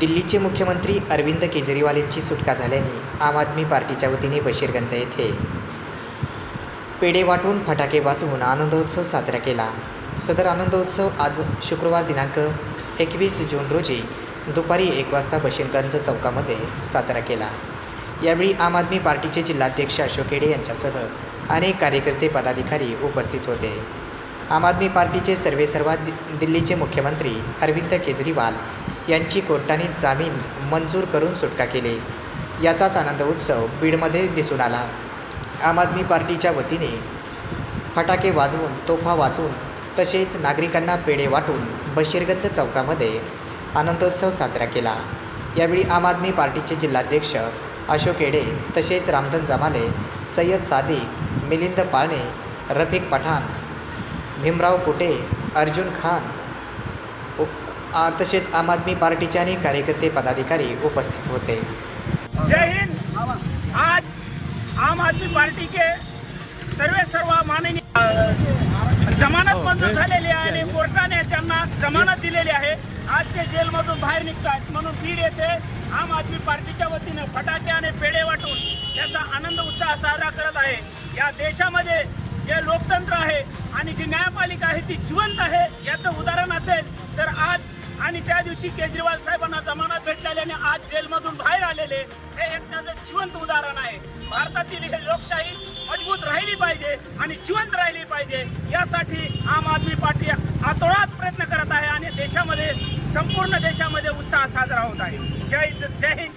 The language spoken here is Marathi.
दिल्लीचे मुख्यमंत्री अरविंद केजरीवाल यांची सुटका झाल्याने आम आदमी पार्टीच्या वतीने बशीरगंज येथे पेढे वाटून फटाके वाचवून आनंदोत्सव साजरा केला. सदर आनंदोत्सव आज शुक्रवार दिनांक एकवीस जून रोजी दुपारी एक वाजता बशीरगंज चौकामध्ये साजरा केला. यावेळी आम आदमी पार्टीचे जिल्हाध्यक्ष अशोक हेडे यांच्यासह अनेक कार्यकर्ते पदाधिकारी उपस्थित होते. आम आदमी पार्टीचे सर्वेसर्वा दि दिल्लीचे मुख्यमंत्री अरविंद केजरीवाल यांची कोर्टाने जामीन मंजूर करून सुटका केली. याचाच आनंद उत्सव बीडमध्ये दिसून आला. आम आदमी पार्टीच्या वतीने फटाके वाजवून तोफा वाजवून तसेच नागरिकांना पेढे वाटून बशीरगंज चौकामध्ये आनंदोत्सव साजरा केला. यावेळी आम आदमी पार्टीचे जिल्हाध्यक्ष अशोक येडे तसेच रामधन जमाले सय्यद सादिक मिलिंद पाळणे रफिक पठाण भीमराव कुटे अर्जुन खान तसेच आम आदमी पार्टीचे अनेक कार्यकर्ते पदाधिकारी उपस्थित होते. जय हिंद. आज आम आदमी पार्टी के सर्वे सर्व माननीय जमानत मंजूर झालेली आहे आणि कोर्टाने त्यांना जमानत दिलेली आहे. आज ते जेलमधून बाहेर निघतात. म्हणून बीड येथे आम आदमी पार्टीच्या वतीनं फटाके आणि पेढे वाटून त्याचा आनंद उत्साह साजरा करत आहे. या देशामध्ये जे लोकतंत्र आहे आणि जी न्यायपालिका आहे ती जिवंत आहे याचं उदाहरण असेल आणि त्या दिवशी केजरीवाल साहेबांना जमानत भेटलेल्याने आज जेलमधून बाहेर आलेले हे एक त्याचं जिवंत उदाहरण आहे. भारतातील हे लोकशाही मजबूत राहिली पाहिजे आणि जिवंत राहिली पाहिजे यासाठी आम आदमी पार्टी आतोळात प्रयत्न करत आहे आणि देशामध्ये संपूर्ण देशामध्ये उत्साह साजरा होत आहे. जय जय हिंद.